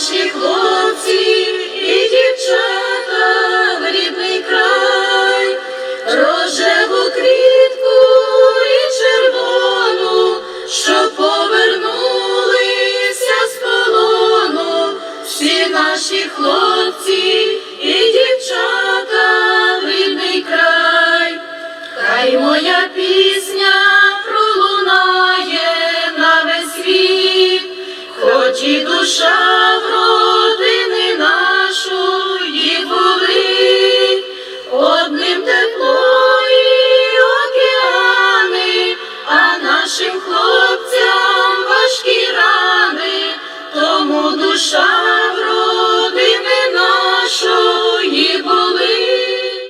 наші хлопці і дівчата в рідний край, рожеву квітку і червону, щоб повернулися з полону, всі наші хлопці і дівчата в рідний край, хай моя пісня. пролунає на весь світ, хоч і душа. тепло і океани, а нашим хлопцям важкі рани, тому душа.